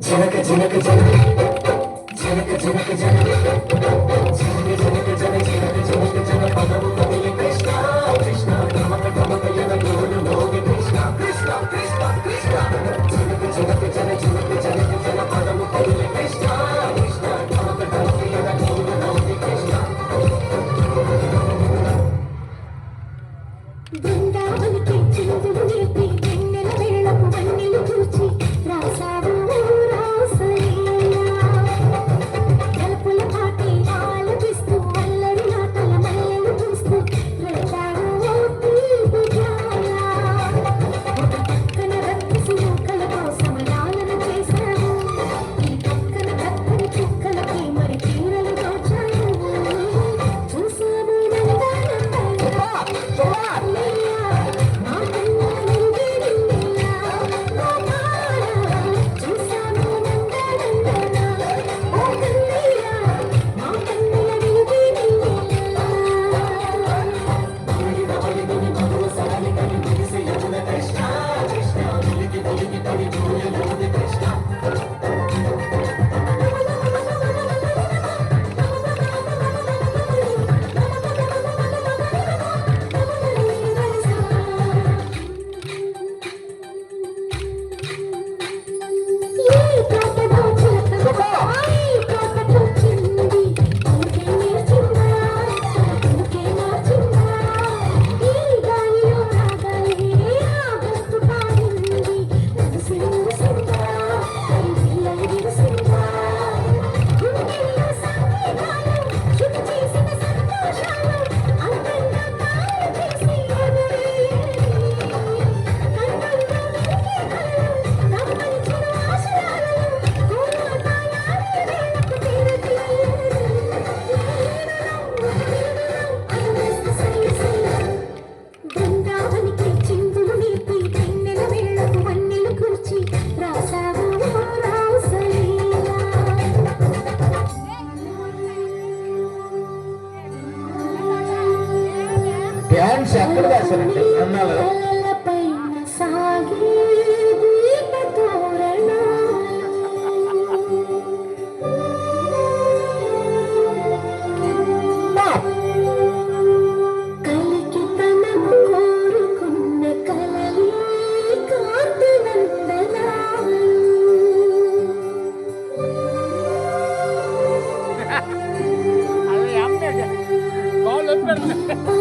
ঝিলকে ঝিলকে ঝিলকে ঝিলকে ঝিলকে ঝিলকে ঝিলকে ঝিলকে ঝিলকে ঝিলকে ঝিলকে ঝিলকে ঝিলকে ঝিলকে dance ఎక్కడ రాశారండి? అన్నారు Ha ha ha!